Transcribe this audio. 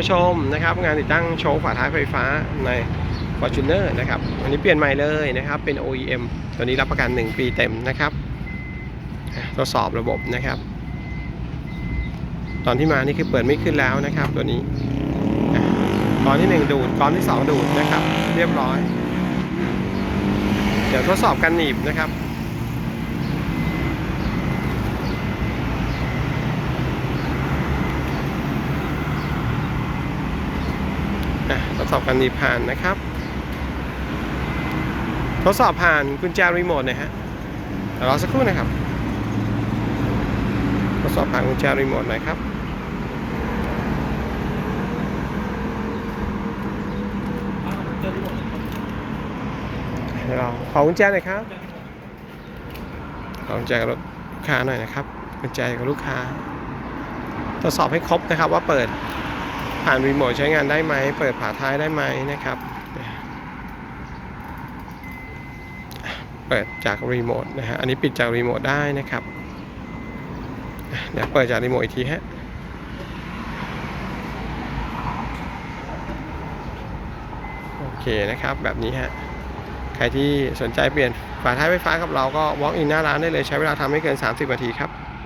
ผู้ชมนะครับงานติดตั้งโชว์ฝาท้ายไฟฟ้าใน Fortuner นะครับอันนี้เปลี่ยนใหม่เลยนะครับเป็น OEM ตัวนี้รับประกัน 1 ปีเต็มนะครับทดสอบระบบนะครับ ตอนที่มานี่คือเปิดไม่ขึ้นแล้วนะครับ ตัวนี้อะตอนที่ 1 ดูดตอนที่ 2 ดูดนะครับ เรียบร้อย เดี๋ยวทดสอบการหนีบนะครับ อะทดสอบการหนีผ่านนะครับ ทดสอบผ่านกุญแจรีโมทนะฮะเดี๋ยวรอสักครู่นะครับ ทดสอบผ่านกุญแจรีโมทหน่อยครับเราขอกุญแจหน่อยครับขอกุญแจกับลูกค้าหน่อยนะครับกุญแจกับลูกค้า ทดสอบให้ครบนะครับว่าเปิด ผ่านรีโมทใช้งานได้ไหม เปิดฝาท้ายได้ไหมนะครับ เปิดจากรีโมทนะฮะ อันนี้ปิดจากรีโมทได้นะครับ เดี๋ยวเปิดจากรีโมทอีกทีฮะโอเคนะครับแบบนี้ฮะ ใครที่สนใจเปลี่ยนฝาท้ายไฟฟ้ากับเราก็ walk in หน้าร้านได้เลยใช้เวลาทำไม่เกิน 30นาทีครับ